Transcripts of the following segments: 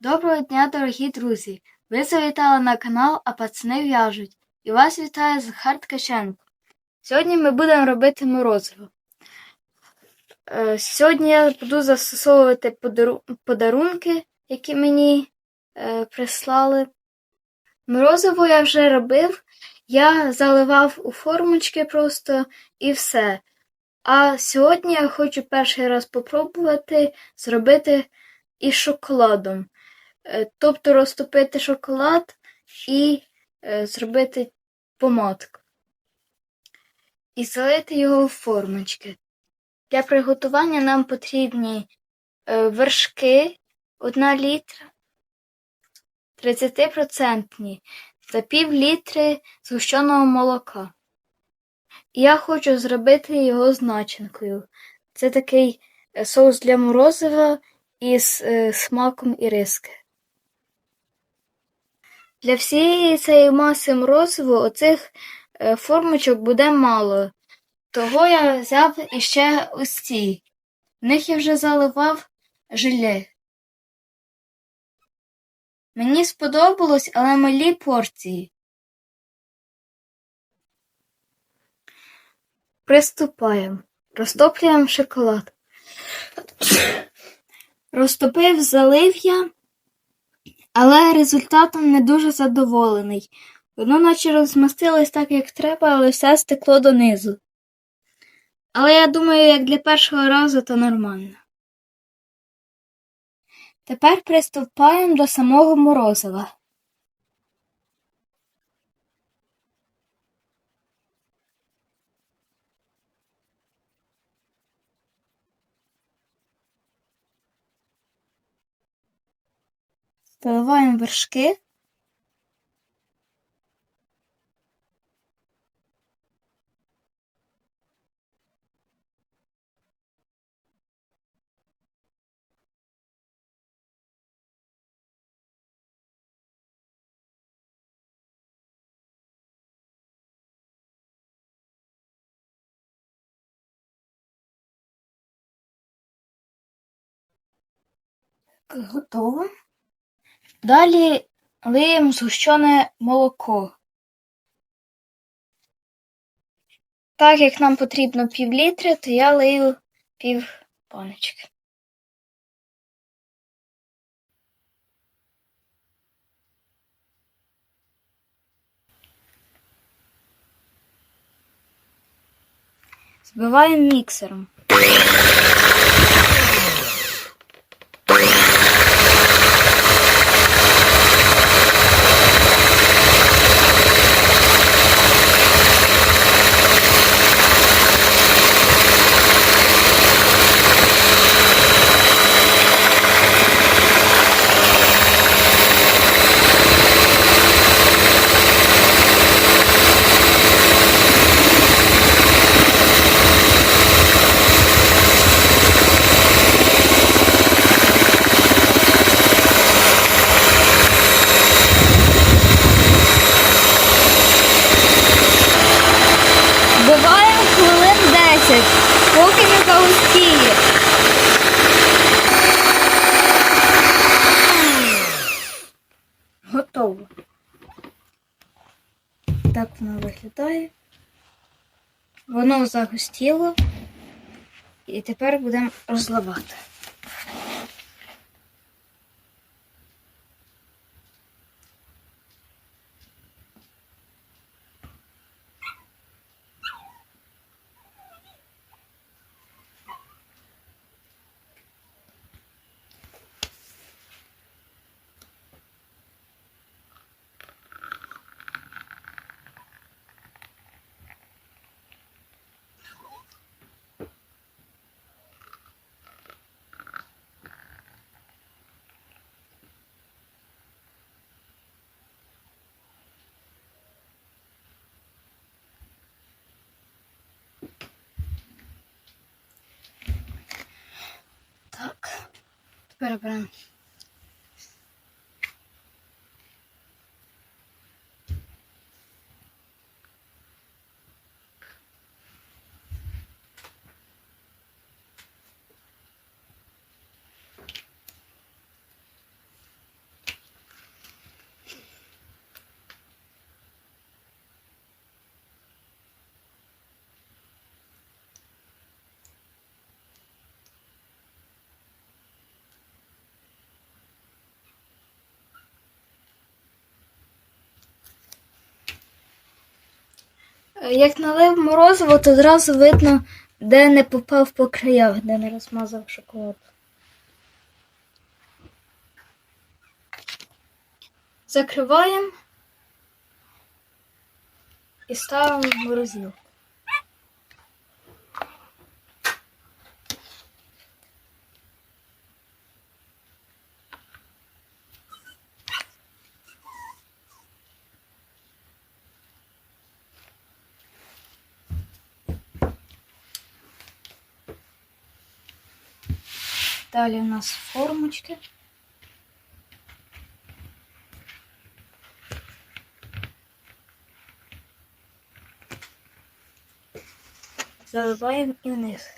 Доброго дня, дорогі друзі! Ви завітали на канал, а пацани в'яжуть. І вас вітає Захар Ткаченко. Сьогодні ми будемо робити морозиво. Е, Сьогодні я буду застосовувати подарунки, які мені е, прислали. Морозиво я вже робив, я заливав у формочки просто і все. А сьогодні я хочу перший раз попробувати зробити із шоколадом. Е, Тобто розтопити шоколад і е, зробити помадку. І залити його в формочки. Для приготування нам потрібні е, вершки 1 літра 30% та пів літри згущеного молока. Я хочу зробити його з начинкою. Це такий соус для морозива із смаком іриски. Для всієї цієї маси морозиву оцих е, формочок буде мало. Того я взяв іще ось ці. В них я вже заливав желе. Мені сподобалось, але малі порції. Приступаємо. Розтоплюємо шоколад. Розтопив, залив я, але результатом не дуже задоволений. Воно наче розмастилось так, як треба, але все стекло донизу. Але я думаю, як для першого разу, то нормально. Тепер приступаємо до самого морозива. Заливаємо вершки. Готово. Далі лиємо згущене молоко. Так як нам потрібно пів літри, то я лию пів баночки. Збиваємо міксером. Збиваємо хвилин 10, поки не загустіє. Готово. Так воно виглядає. Воно загустіло. І тепер будемо розливати. Тепер Як налив морозиво, то одразу видно, де не попав по краях, де не розмазав шоколад. Закриваємо і ставимо в морозилку. Далі у нас формочки. Заливаємо і вниз.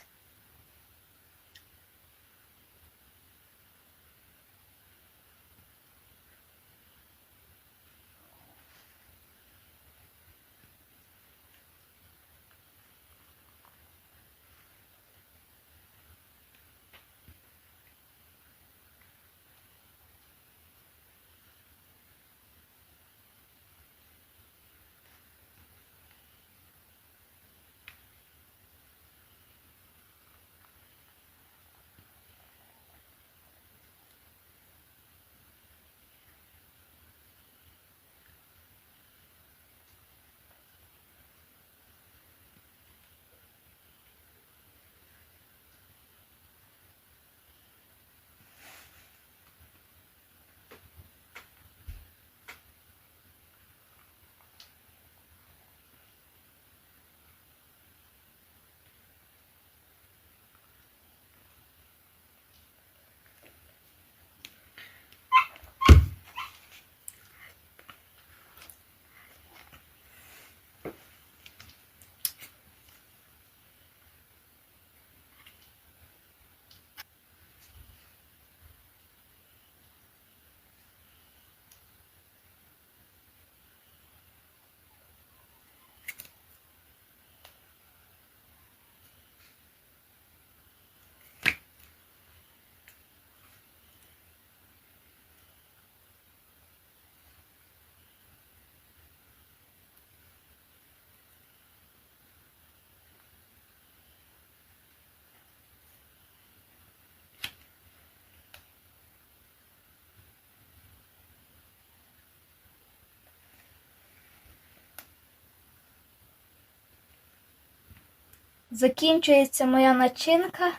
Закінчується моя начинка.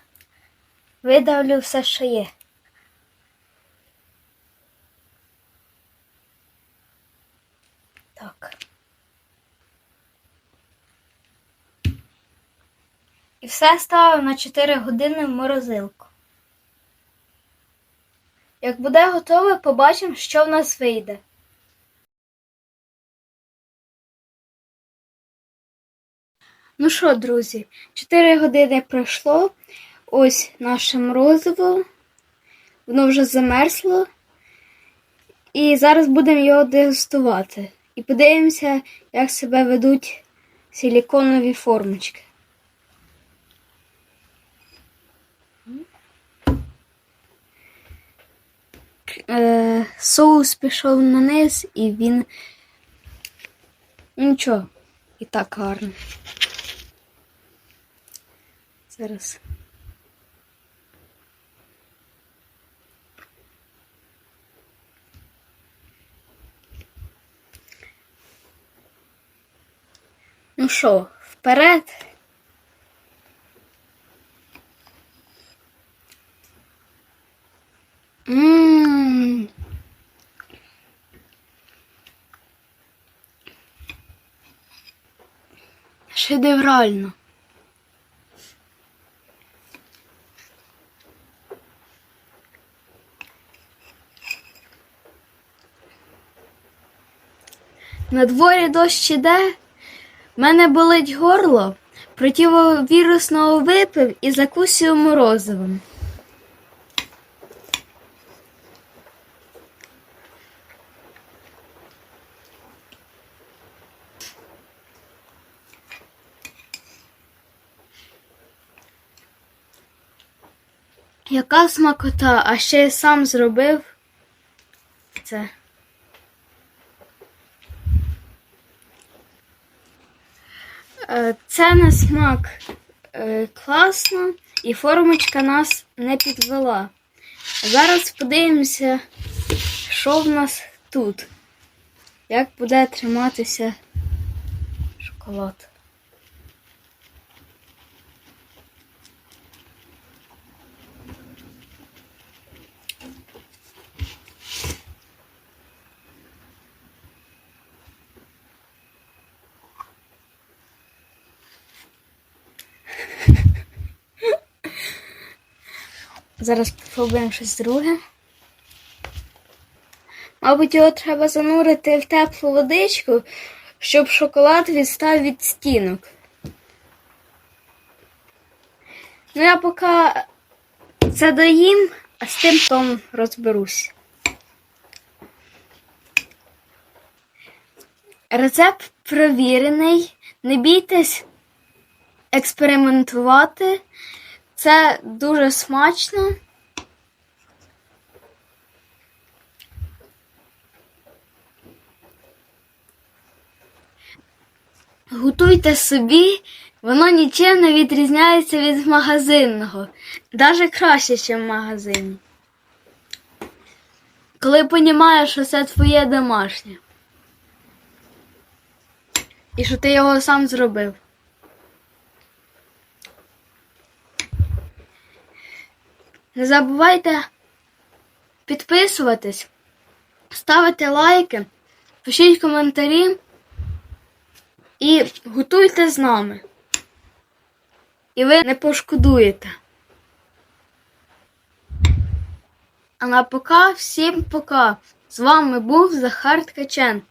Видавлю все, що є. Так. І все ставив на 4 години в морозилку. Як буде готове, побачимо, що в нас вийде. Ну що, друзі, 4 години пройшло. Ось наше морозиво. Воно вже замерзло. І зараз будемо його дегустувати. І подивимося, як себе ведуть силіконові формочки. Е, соус пішов на низ і він. Нічого, і так гарно. Зараз. Ну що, вперед? Ммм. Шедеврально. На дворі дощ іде, мене болить горло, противовірусного випив і закусив морозивом. Яка смакота, а ще й сам зробив це. Е, Це на смак е, класно, і формочка нас не підвела. Зараз подивимося, що в нас тут. Як буде триматися шоколад. Зараз спробуємо щось друге. Мабуть, його треба занурити в теплу водичку, щоб шоколад відстав від стінок. Ну, я поки це доїм, а з тим потім розберусь. Рецепт провірений. Не бійтесь експериментувати. Це дуже смачно. Готуйте собі, воно нічим не відрізняється від магазинного. Навіть краще, ніж в магазині. Коли розумієш, що це твоє домашнє. І що ти його сам зробив. Не забувайте підписуватись, ставити лайки, пишіть коментарі і готуйте з нами. І ви не пошкодуєте. А на пока, всім пока. З вами був Захар Ткаченко.